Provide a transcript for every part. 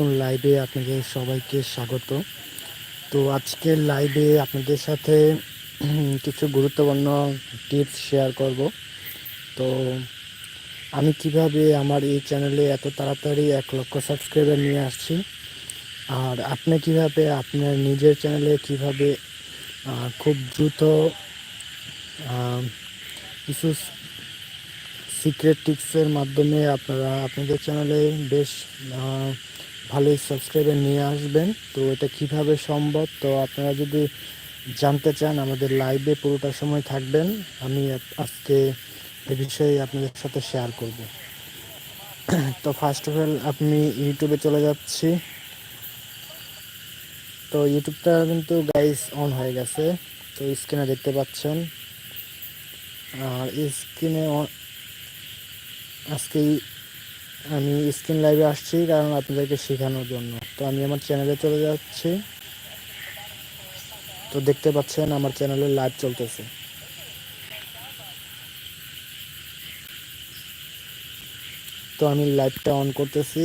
নতুন লাইভে আপনাদের সবাইকে স্বাগত। তো আজকের লাইভে আপনাদের সাথে কিছু গুরুত্বপূর্ণ টিপস শেয়ার করব। তো আমি কীভাবে আমার এই চ্যানেলে এত তাড়াতাড়ি এক লক্ষ সাবস্ক্রাইবার নিয়ে আসছি? আর আপনি কীভাবে আপনার নিজের চ্যানেলে কীভাবে খুব দ্রুত কিছু সিক্রেট টিপসের মাধ্যমে আপনারা আপনাদের চ্যানেলে বেশ ভালোই সাবস্ক্রাইবার নিয়ে আসবেন। তো এটা কীভাবে সম্ভব? তো আপনারা যদি জানতে চান, আমাদের লাইভে পুরোটা সময় থাকবেন। আমি আজকে এ বিষয়ে আপনাদের সাথে শেয়ার করব। তো ফার্স্ট অফ অল আপনি ইউটিউবে চলে যাচ্ছি। তো ইউটিউবটা কিন্তু গাইস অন হয়ে গেছে। তো স্ক্রিনে দেখতে পাচ্ছেন। আর স্ক্রিনে আজকে আমি স্ক্রিন লাইভে আসছি কারণ আপনাদেরকে শেখানোর জন্য। তো আমি আমার চ্যানেলে চলে যাচ্ছি। তো দেখতে পাচ্ছেন আমার চ্যানেলে লাইভ চলতেছে। তো আমি লাইভটা অন করতেছি।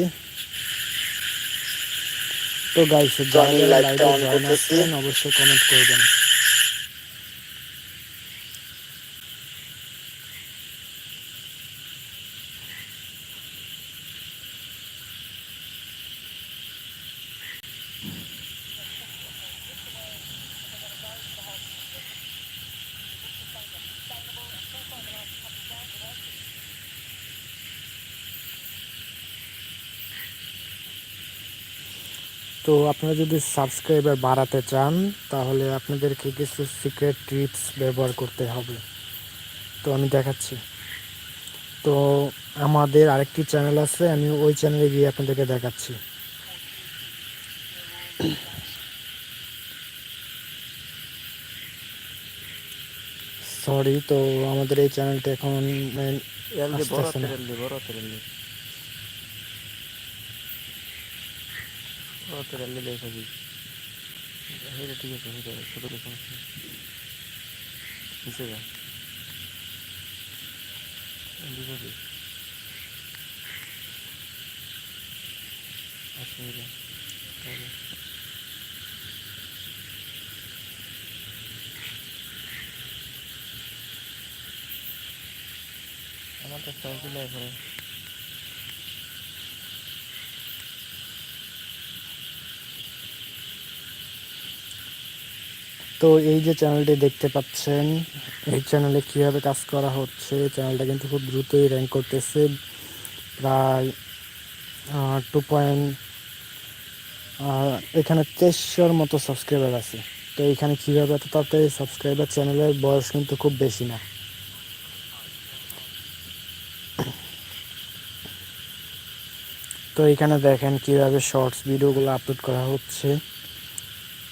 তো গাইস যারা আমি যারা live টা লাইভে on জয়েন করতেছি। আসছেন অবশ্যই কমেন্ট করবেন। তো আপনারা যদি সাবস্ক্রাইবার বাড়াতে চান তাহলে আপনাদেরকে কিছু সিক্রেট টিপস ব্যবহার করতে হবে। তো আমি দেখাচ্ছি। তো আমাদের আরেকটি চ্যানেল আছে আমি ওই চ্যানেলে গিয়ে আপনাদেরকে দেখাচ্ছি। সরি তো আমাদের এই চ্যানেলটা এখন বাহাত্তর আনলে দেখা দিই এটা ঠিক আছে হয়ে যাবে সতেরো সমস্যা নিচে যা। বুঝে আচ্ছা আমার কাছে চাইছিল এখন তো এই যে চ্যানেলটি দেখতে পাচ্ছেন, এই চ্যানেলে কীভাবে কাজ করা হচ্ছে চ্যানেলটা কিন্তু খুব দ্রুতই র্যাঙ্ক করতেছে। প্রায় টু পয়েন্ট এখানে তেইশশোর মতো সাবস্ক্রাইবার আছে। তো এখানে কীভাবে এত তাড়াতাড়ি সাবস্ক্রাইবার চ্যানেলের বয়স কিন্তু খুব বেশি না। তো এখানে দেখেন কীভাবে শর্টস ভিডিওগুলো আপলোড করা হচ্ছে।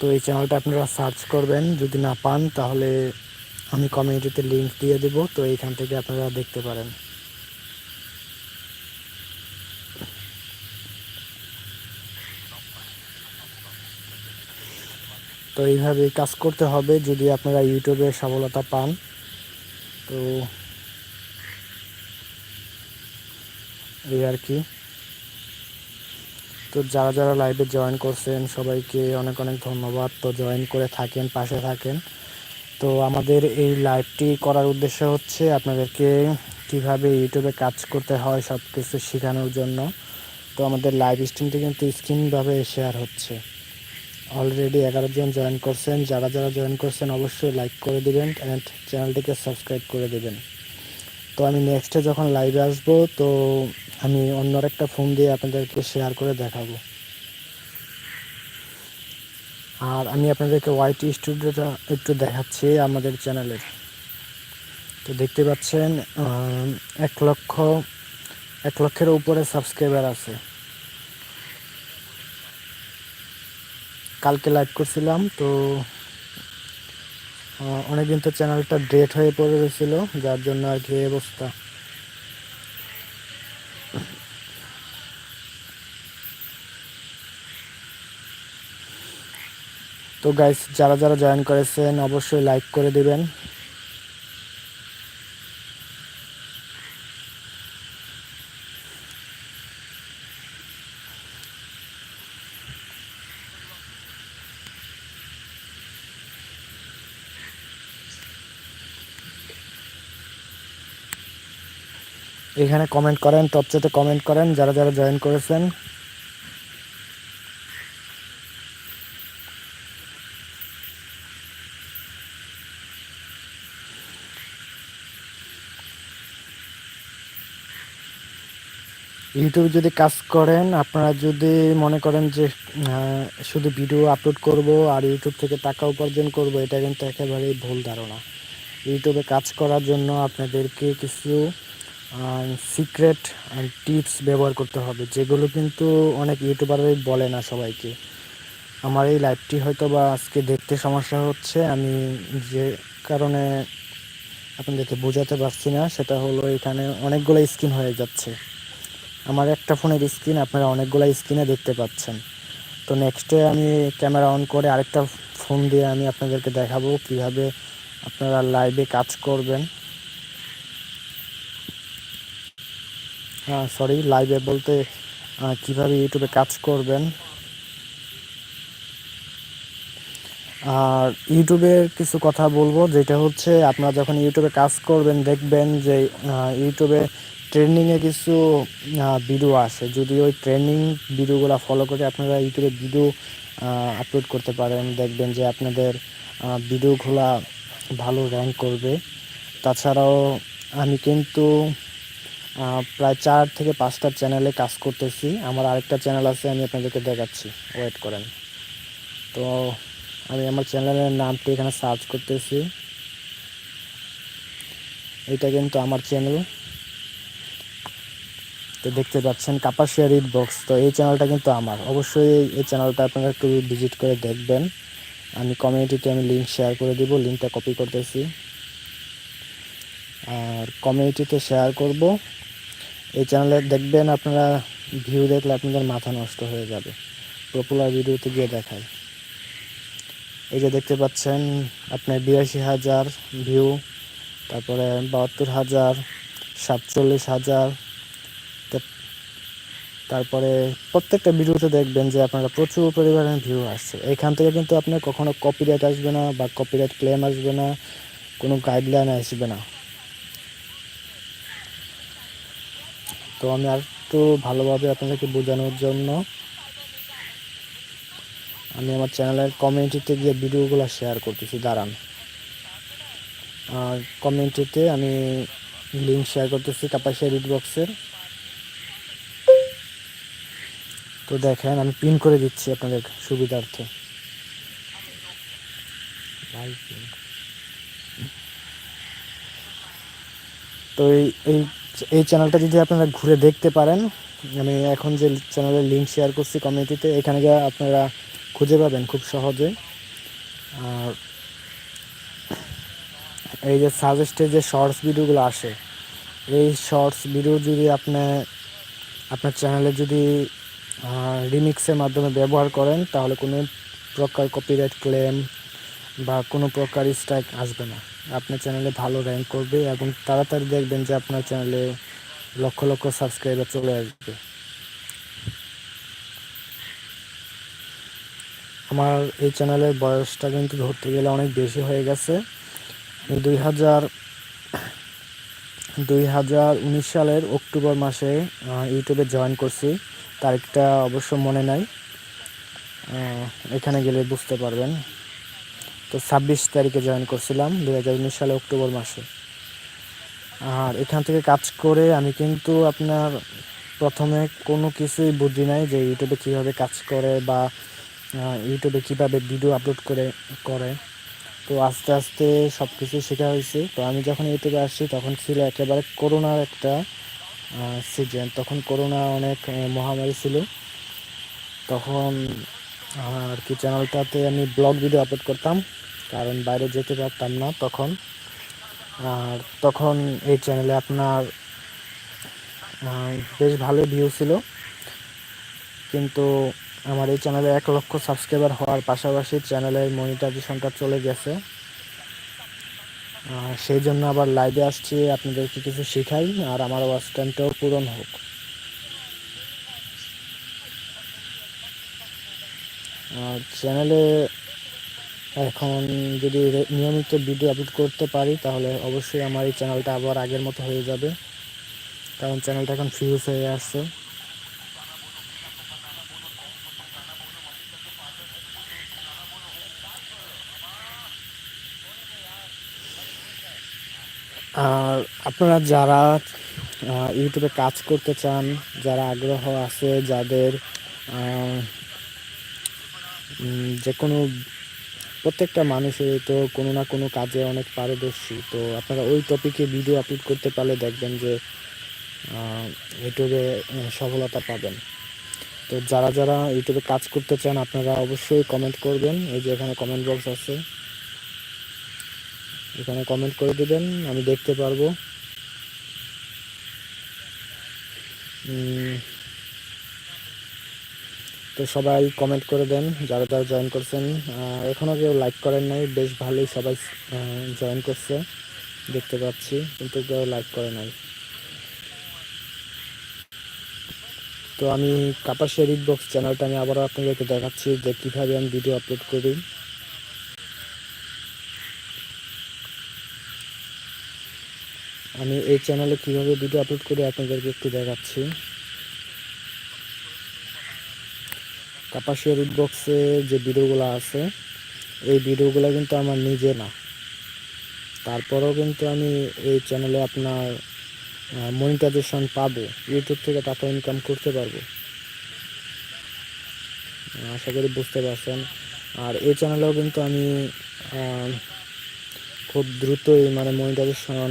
তো এই চ্যানেলটা আপনারা সার্চ করবেন। যদি না পান, তাহলে আমি কমিউনিটিতে লিংক দিয়ে দেব। তো এইখান থেকে আপনারা দেখতে পারেন। তো এইভাবে কাজ করতে হবে, যদি আপনারা ইউটিউবে সফলতা পান। তো এই আর কি। তো যারা যারা লাইভে জয়েন করছেন, সবাইকে অনেক অনেক ধন্যবাদ। তো জয়েন করে থাকেন, পাশে থাকেন। তো আমাদের এই লাইভটি করার উদ্দেশ্য হচ্ছে আপনাদেরকে কীভাবে ইউটিউবে কাজ করতে হয় সব কিছু শেখানোর জন্য। তো আমাদের লাইভ স্ট্রিমটি কিন্তু স্ক্রিনভাবে শেয়ার হচ্ছে। অলরেডি এগারো জন জয়েন করছেন। যারা যারা জয়েন করছেন, অবশ্যই লাইক করে দিবেন অ্যান্ড চ্যানেলটিকে সাবস্ক্রাইব করে দেবেন। তো আমি নেক্সটে যখন লাইভে আসব, তো আমি অন্য একটা ফোন দিয়ে আপনাদেরকে শেয়ার করে দেখাবো। আর আমি আপনাদেরকে ওয়াইটি স্টুডিওটা একটু দেখাচ্ছি আমাদের চ্যানেলের তো দেখতে পাচ্ছেন এক লক্ষ, এক লক্ষের উপরে সাবস্ক্রাইবার আছে। কালকে লাইভ করছিলাম, তো অনেকদিন তো চ্যানেলটা ডেট হয়ে পড়ে গেছিল যার জন্য আর কি অবস্থা। তো গাইস যারা যারা জয়েন করেছেন, অবশ্যই লাইক করে দেবেন। এখানে কমেন্ট করেন টপচেতে কমেন্ট করেন, যারা যারা জয়েন করেছেন। ইউটিউবে যদি কাজ করেন, আপনারা যদি মনে করেন যে শুধু ভিডিও আপলোড করব আর ইউটিউব থেকে টাকা উপার্জন করব, এটা কিন্তু একেবারেই ভুল ধারণা। ইউটিউবে কাজ করার জন্য আপনাদেরকে কিছু সিক্রেট টিপস ব্যবহার করতে হবে, যেগুলো কিন্তু অনেক ইউটিউবারই বলে না সবাইকে। আমার এই লাইভটি হয়তো বা আজকে দেখতে সমস্যা হচ্ছে, আমি যে কারণে আপনাদেরকে বোঝাতে পারছি না, সেটা হলো এখানে অনেকগুলো স্ক্রিন হয়ে যাচ্ছে। আমার একটা ফোনের স্ক্রিন, আপনারা অনেকগুলো স্ক্রিনে দেখতে পাচ্ছেন। তো নেক্সটে আমি ক্যামেরা অন করে আরেকটা ফোন দিয়ে আমি আপনাদেরকে দেখাবো কীভাবে আপনারা লাইভে কাজ করবেন। হ্যাঁ সরি লাইভে বলতে কীভাবে ইউটিউবে কাজ করবেন। আর ইউটিউবের কিছু কথা বলব, যেটা হচ্ছে, আপনারা যখন ইউটিউবে কাজ করবেন, দেখবেন যে ইউটিউবে ট্রেন্ডিংয়ে কিছু ভিডিও আছে যদি ওই ট্রেন্ডিং ভিডিওগুলো ফলো করে আপনারা ইউটিউবে ভিডিও আপলোড করতে পারেন। দেখবেন যে আপনাদের ভিডিওগুলা ভালো র্যাঙ্ক করবে। তাছাড়াও আমি কিন্তু প্রায় চার থেকে পাঁচটা চ্যানেলে কাজ করতেছি। আমার আরেকটা চ্যানেল আছে, আমি আপনাদেরকে দেখাচ্ছি। ওয়েট করেন। তো আমি আমার চ্যানেলের নামটি এখানে সার্চ করতেছি। এটা কিন্তু আমার চ্যানেল তো দেখতে পাচ্ছেন কাপাসিয়া রিড বক্স। তো এই চ্যানেলটা কিন্তু আমার। অবশ্যই এই চ্যানেলটা আপনারা একটু ভিজিট করে দেখবেন। আমি কমিউনিটিতে আমি লিঙ্ক শেয়ার করে দিব লিঙ্কটা কপি করতেছি। আর কমিউনিটিতে শেয়ার করব। এই চ্যানেলে দেখবেন আপনারা ভিউ দেখলে আপনাদের মাথা নষ্ট হয়ে যাবে। পপুলার ভিডিওতে গিয়ে দেখায়। এই যে দেখতে পাচ্ছেন আপনার বিরাশি হাজার ভিউ, তারপরে বাহাত্তর হাজার, সাতচল্লিশ হাজার তারপরে প্রত্যেকটা ভিডিওতে দেখবেন যে আপনারা প্রচুর পরিমাণে ভিউ আসছে। এখান থেকে কিন্তু আপনার কখনো কপিরাইট আসবে না বা কপিরাইট ক্লেম আসবে না, কোনো গাইডলাইন আসবে না। তো আমি আর একটু ভালোভাবে আপনাদেরকে বোঝানোর জন্য আমি আমার চ্যানেলের কমিউনিটিতে গিয়ে ভিডিওগুলো শেয়ার করতেছি, দাঁড়ান। আর কমিউনিটিতে আমি লিঙ্ক শেয়ার করতেছি, কাপাসিয়া রিড বক্সের তো দেখেন, আমি পিন করে দিচ্ছি আপনাদের সুবিধার্থে। তো এই এই এই চ্যানেলটা যদি আপনারা ঘুরে দেখতে পারেন, আমি এখন যে চ্যানেলের লিঙ্ক শেয়ার করছি কমিউনিটিতে এখানে গিয়ে আপনারা খুঁজে পাবেন খুব সহজে। আর এই যে সাজেস্টেড যে শর্টস ভিডিওগুলো আসে, এই শর্টস ভিডিও যদি আপনি, আপনার চ্যানেলে যদি রিমিক্সের মাধ্যমে ব্যবহার করেন, তাহলে কোনো প্রকার কপিরাইট ক্লেম বা কোনো প্রকার স্ট্রাইক আসবে না। আপনার চ্যানেলে ভালো র্যাঙ্ক করবে এবং তাড়াতাড়ি দেখবেন যে আপনার চ্যানেলে লক্ষ লক্ষ সাবস্ক্রাইবার চলে আসবে। আমার এই চ্যানেলের বয়সটা কিন্তু ধরতে গেলে অনেক বেশি হয়ে গেছে। দুই হাজার দুই হাজার উনিশ সালের অক্টোবর মাসে ইউটিউবে জয়েন করছি। তারিখটা অবশ্য মনে নাই। এখানে গেলে বুঝতে পারবেন। তো ছাব্বিশ তারিখে জয়েন করছিলাম, দুই হাজার উনিশ সালে অক্টোবর মাসে। আর এখান থেকে কাজ করে আমি কিন্তু আপনার প্রথমে কোনো কিছুই বুঝি নাই যে ইউটিউবে কীভাবে কাজ করে বা ইউটিউবে কীভাবে ভিডিও আপলোড করে করে। তো আস্তে আস্তে সব কিছু শেখা হয়েছে। তো আমি যখন ইউটিউবে আসছি, তখন ছিল একেবারে করোনার একটা সিজন তখন করোনা অনেক মহামারী ছিল। তখন আর কি চ্যানেলটাতে আমি ব্লগ ভিডিও আপলোড করতাম, কারণ বাইরে যেতে পারতাম না তখন। আর তখন এই চ্যানেলে আপনার বেশ ভালো ভিউ ছিল। কিন্তু আমার এই চ্যানেলে এক লক্ষ সাবস্ক্রাইবার হওয়ার পাশাপাশি চ্যানেলের মনিটাইজেশনটা চলে গেছে। সেই জন্য আবার লাইভে আসছি, আপনাদেরকে কিছু শেখাই, আর আমার ওয়াচ টাইমটাও পূরণ হোক। চ্যানেলে এখন যদি নিয়মিত ভিডিও আপলোড করতে পারি, তাহলে অবশ্যই আমার এই চ্যানেলটা আবার আগের মতো হয়ে যাবে। কারণ চ্যানেলটা এখন ফিউজ হয়ে আসছে আর আপনারা যারা ইউটিউবে কাজ করতে চান, যারা আগ্রহ আছে, যাদের যে কোনো প্রত্যেকটা মানুষেরই তো কোনো না কোনো কাজে অনেক পারদর্শী। তো আপনারা ওই টপিকে ভিডিও আপলোড করতে পারলে দেখবেন যে ইউটিউবে সফলতা পাবেন। তো যারা যারা ইউটিউবে কাজ করতে চান, আপনারা অবশ্যই কমেন্ট করবেন। এই যে এখানে কমেন্ট বক্স আছে। এখানে কমেন্ট করে দেবেন, আমি দেখতে পারব। তো সবাই কমেন্ট করে দেন যারা যারা জয়েন করছেন। আহ, এখনও কেউ লাইক করেন নাই বেশ ভালোই সবাই জয়েন করছে দেখতে পাচ্ছি কিন্তু কেউ লাইক করে নাই। তো আমি কাপাসিয়া রিড বক্স চ্যানেলটা আমি আবারও আপনাদেরকে দেখাচ্ছি যে কীভাবে আমি ভিডিও আপলোড করি। আমি এই চ্যানেলে কীভাবে ভিডিও আপলোড করি আপনাদেরকে একটু দেখাচ্ছি। কাপাসিয়া রিড বক্সে যে ভিডিওগুলো আছে, এই ভিডিওগুলো কিন্তু আমার নিজে না। তারপরেও কিন্তু আমি এই চ্যানেলে আপনার মনিটাইজেশন পাবো ইউটিউব থেকে টাকা ইনকাম করতে পারব। আশা করি বুঝতে পারছেন। আর এই চ্যানেলেও কিন্তু আমি খুব দ্রুতই মানে মনিটাইজেশন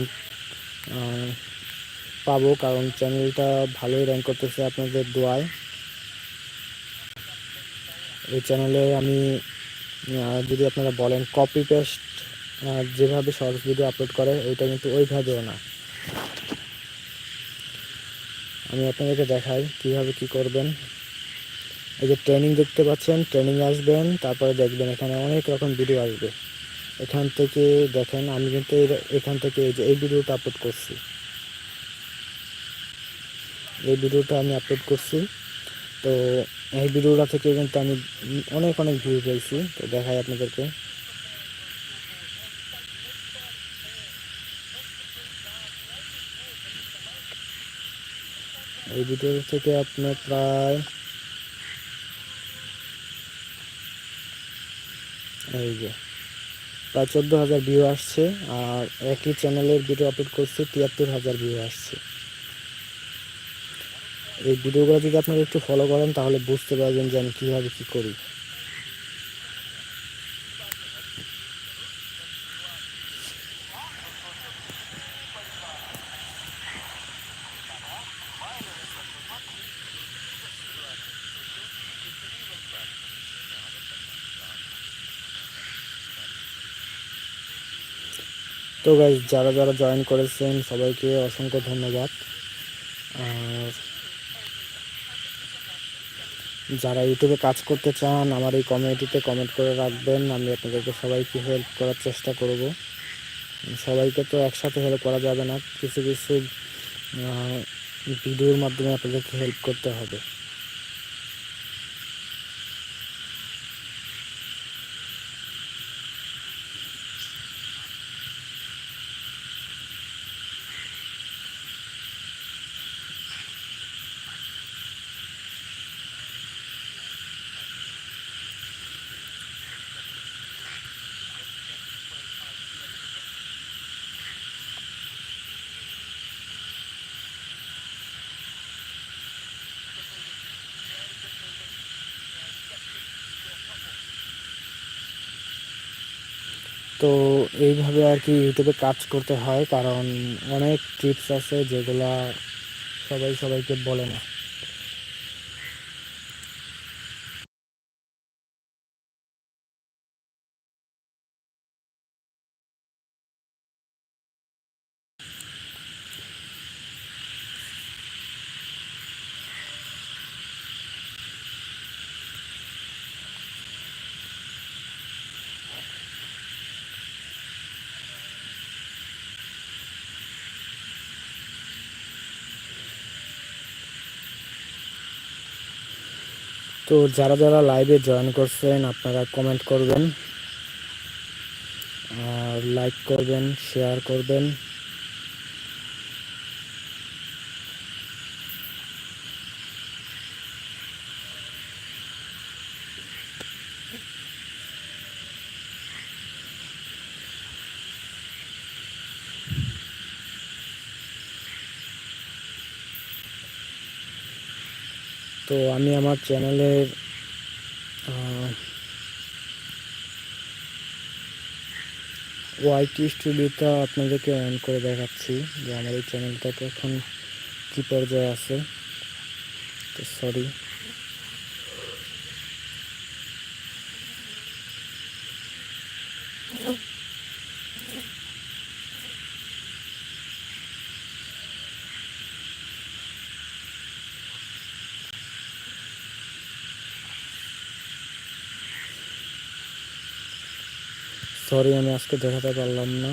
পাবো কারণ চ্যানেলটা ভালোই র্যাঙ্ক করতেছে আপনাদের দোয়ায়। এই চ্যানেলে আমি যদি আপনারা বলেন কপি পেস্ট যেভাবে শর্টস ভিডিও আপলোড করে, ওইটা কিন্তু ওইভাবেও না। আমি আপনাদেরকে দেখাই কীভাবে কি করবেন। এই যে ট্রেনিং দেখতে পাচ্ছেন ট্রেনিং আসবেন, তারপরে দেখবেন এখানে অনেক রকম ভিডিও আসবে। এখান থেকে দেখেন, আমি কিন্তু এখান থেকে এই যে এই ভিডিওটা আপলোড করছি। এই ভিডিওটা আমি আপলোড করছি। তো এই ভিডিওটা থেকে কিন্তু আমি অনেক অনেক ভিউ পেয়েছি। তো দেখাই আপনাদেরকে। এই ভিডিও থেকে আপনার প্রায় এই যে প্রায় চোদ্দ হাজার ভিউ আসছে আর একই চ্যানেলের ভিডিও আপলোড করছে তিয়াত্তর হাজার ভিউ আসছে। এই ভিডিওগুলো যদি আপনারা একটু ফলো করেন, তাহলে বুঝতে পারবেন যে আমি কীভাবে কী করি। তো গাইজ যারা যারা জয়েন করেছেন, সবাইকে অসংখ্য ধন্যবাদ। আর যারা ইউটিউবে কাজ করতে চান, আমার এই কমিউনিটিতে কমেন্ট করে রাখবেন। আমি আপনাদেরকে সবাইকে হেল্প করার চেষ্টা করব। সবাইকে তো একসাথে হেল্প করা যাবে না, কিছু কিছু ভিডিওর মাধ্যমে আপনাদেরকে হেল্প করতে হবে। তো এইভাবে আর কি ইউটিউবে কাজ করতে হয়, কারণ অনেক টিপস আছে যেগুলা সবাই সবাইকে বলে না। তো যারা যারা লাইভে জয়েন করছেন আপনারা কমেন্ট করবেন আর লাইক করবেন শেয়ার করবেন। তো আমি আমার চ্যানেলের ওয়াইটি স্টুডিওটা আপনাদেরকে অন করে দেখাচ্ছি যে আমার এই চ্যানেলটাকে এখন কী পর্যায়ে আছে। তো সরি সরি আমি আজকে দেখাতে পারলাম না।